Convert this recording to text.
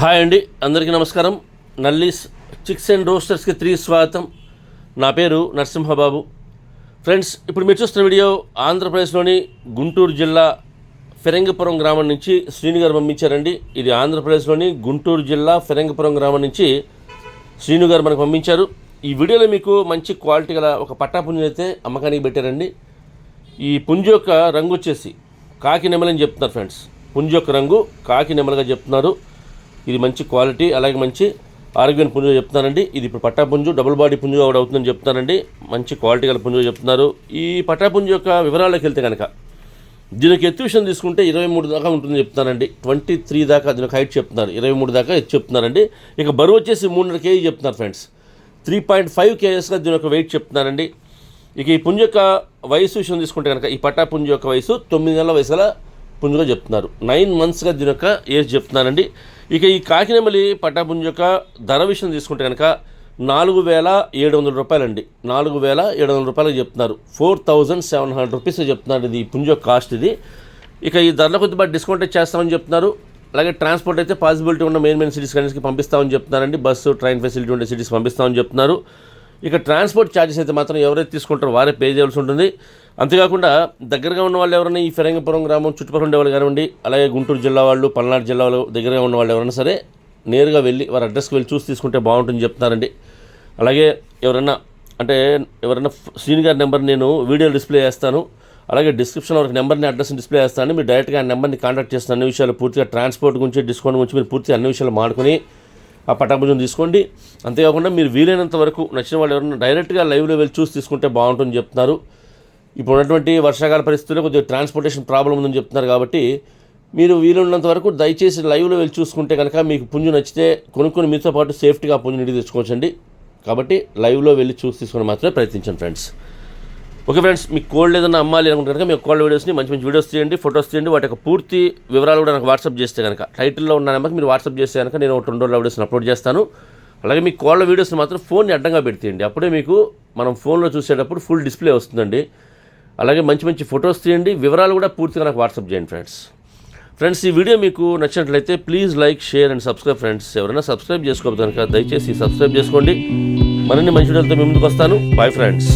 Hi అండి అందరికీ నమస్కారం. నల్లీస్ చిక్స్ అండ్ రోస్టర్స్కి త్రీ స్వాగతం. నా పేరు నరసింహబాబు. ఫ్రెండ్స్ ఇప్పుడు మీరు చూస్తున్న వీడియో ఆంధ్రప్రదేశ్లోని గుంటూరు జిల్లా ఫిరంగపురం గ్రామం నుంచి శ్రీను గారు పంపించారండి. ఇది ఆంధ్రప్రదేశ్లోని గుంటూరు జిల్లా ఫిరంగపురం గ్రామం నుంచి శ్రీను గారు మనకు పంపించారు. ఈ వీడియోలో మీకు మంచి క్వాలిటీ గల ఒక పట్టా పుంజు అయితే అమ్మకానికి పెట్టారండి. ఈ పుంజు యొక్క రంగు వచ్చేసి కాకి నెమలని చెప్తున్నారు ఫ్రెండ్స్. పుంజు యొక్క రంగు కాకి నెమలుగా చెప్తున్నారు. ఇది మంచి క్వాలిటీ అలాగే మంచి ఆరోగ్యం పుంజు చెప్తున్నారండి. ఇది ఇప్పుడు పట్టా పుంజు డబుల్ బాడీ పుంజు కూడా అవుతుందని చెప్తున్నారండి. మంచి క్వాలిటీ గల పుంజు చెప్తున్నారు. ఈ పట్టా పుంజు యొక్క వివరాల్లోకి వెళ్తే కనుక దీనికి ఎత్తు విషయం తీసుకుంటే ఇరవై మూడు దాకా ఉంటుందని చెప్తున్నారండి. ట్వంటీ త్రీ దాకా దీనికి హైట్ చెప్తున్నారు. ఇరవై మూడు దాకా ఎత్తు చెప్తున్నారండి. ఇక బరువు వచ్చేసి మూడున్నర కేజీ చెప్తున్నారు ఫ్రెండ్స్. త్రీ పాయింట్ ఫైవ్ కేజెస్గా దీని యొక్క వెయిట్ చెప్తున్నారండి. ఇక ఈ పుంజ యొక్క వయసు విషయం తీసుకుంటే కనుక ఈ పట్టా పుంజ యొక్క వయసు తొమ్మిది నెలల వయసు గల పుంజుగా చెప్తున్నారు. నైన్ మంత్స్గా దీని యొక్క ఏజ్ చెప్తున్నానండి ఇక ఈ కాకినెమలి పట్టాపుంజ యొక్క ధర విషయం తీసుకుంటే కనుక నాలుగు వేల ఏడు వందల రూపాయలండి. నాలుగు వేల ఏడు వందల రూపాయలకు చెప్తున్నారు. Four thousand seven hundred rupees చెప్తున్నారు ఇది ఈ పుంజు కాస్ట్ ఇది. ఇక ఈ ధరలో కొద్దిపాటు డిస్కౌంట్ అయితే చేస్తామని చెప్తున్నారు. అలాగే ట్రాన్స్పోర్ట్ అయితే పాసిబిలిటీ ఉన్న మెయిన్ మెయిన్ సిటీస్ కనీసకి పంపిస్తామని చెప్తున్నారండి. బస్సు ట్రైన్ ఫెసిలిటీ ఉండే సిటీస్ పంపిస్తామని చెప్తున్నారు. ఇక ట్రాన్స్పోర్ట్ ఛార్జెస్ అయితే మాత్రం ఎవరైతే తీసుకుంటారో వారే పే చేయాల్సి ఉంటుంది. అంతేకాకుండా దగ్గరగా ఉన్న వాళ్ళు ఎవరైనా ఈ ఫిరంగపురం గ్రామం చుట్టుపక్కల ఉండేవాళ్ళు కానివ్వండి అలాగే గుంటూరు జిల్లా వాళ్ళు పల్నాడు జిల్లా వాళ్ళు దగ్గరగా ఉన్న వాళ్ళు ఎవరైనా సరే నేరుగా వెళ్ళి వారి అడ్రస్కి వెళ్ళి చూసి తీసుకుంటే బాగుంటుంది చెప్తున్నారండి. అలాగే ఎవరైనా అంటే ఎవరైనా శ్రీని గారి నెంబర్ నేను వీడియో డిస్ప్లే చేస్తాను. అలాగే డిస్క్రిప్షన్లో ఒక నెంబర్ని అడ్రస్ని డిస్ప్లే చేస్తాను. మీరు డైరెక్ట్గా ఆ నెంబర్ని కాంటాక్ట్ చేస్తున్న అన్ని విషయాలు పూర్తిగా ట్రాన్స్పోర్ట్ గురించి డిస్కౌంట్ గురించి మీరు పూర్తిగా అన్ని విషయాలు మాడుకొని ఆ పటాభుజం తీసుకోండి. అంతేకాకుండా మీరు వీలైనంత వరకు నచ్చిన వాళ్ళు ఎవరైనా డైరెక్ట్గా లైవ్లో వెళ్ళి చూసి తీసుకుంటే బాగుంటుందని చెప్తున్నారు. ఇప్పుడు ఉన్నటువంటి వర్షాకాల పరిస్థితుల్లో కొద్దిగా ట్రాన్స్పోర్టేషన్ ప్రాబ్లం ఉందని చెప్తున్నారు కాబట్టి మీరు వీలున్నంత వరకు దయచేసి లైవ్లో వెళ్ళి చూసుకుంటే కనుక మీకు పుంజు నచ్చితే కొనుక్కొని మీతో పాటు సేఫ్టీగా పుంజుని నీటి తెచ్చుకోవచ్చండి. కాబట్టి లైవ్లో వెళ్ళి చూసి తీసుకొని మాత్రమే ప్రయత్నించండి ఫ్రెండ్స్. ఓకే ఫ్రెండ్స్ మీకు కోల్డ్ ఏదైనా అమ్మాలి అనుకుంటే కనుక మీకు కోల్డ్ వీడియోస్ని మంచి మంచి వీడియోస్ తీయండి ఫొటోస్ తీయండి వాటి యొక్క పూర్తి వివరాలు కూడా నాకు వాట్సాప్ చేస్తే కనుక. టైటిల్లో ఉన్న నెంబర్కి మీరు వాట్సాప్ చేస్తే కనుక నేను ఒక రెండు రోజుల వీడియోస్ని అప్లోడ్ చేస్తాను. అలాగే మీ కోళ్ళ వీడియోస్ని మాత్రం ఫోన్ని అడ్డంగా పెడితేయండి. అప్పుడే మీకు మనం ఫోన్లో చూసేటప్పుడు ఫుల్ డిస్ప్లే వస్తుందండి. అలాగే మంచి మంచి ఫొటోస్ తీయండి వివరాలు కూడా పూర్తిగా నాకు వాట్సాప్ చేయండి ఫ్రెండ్స్. ఫ్రెండ్స్ ఈ వీడియో మీకు నచ్చినట్లయితే please like share and subscribe friends. ఎవరైనా సబ్స్క్రైబ్ చేసుకోవద్దు కనుక దయచేసి సబ్స్క్రైబ్ చేసుకోండి. మరిన్ని మంచి వీడియోలతో మీ ముందుకు వస్తాను. Bye friends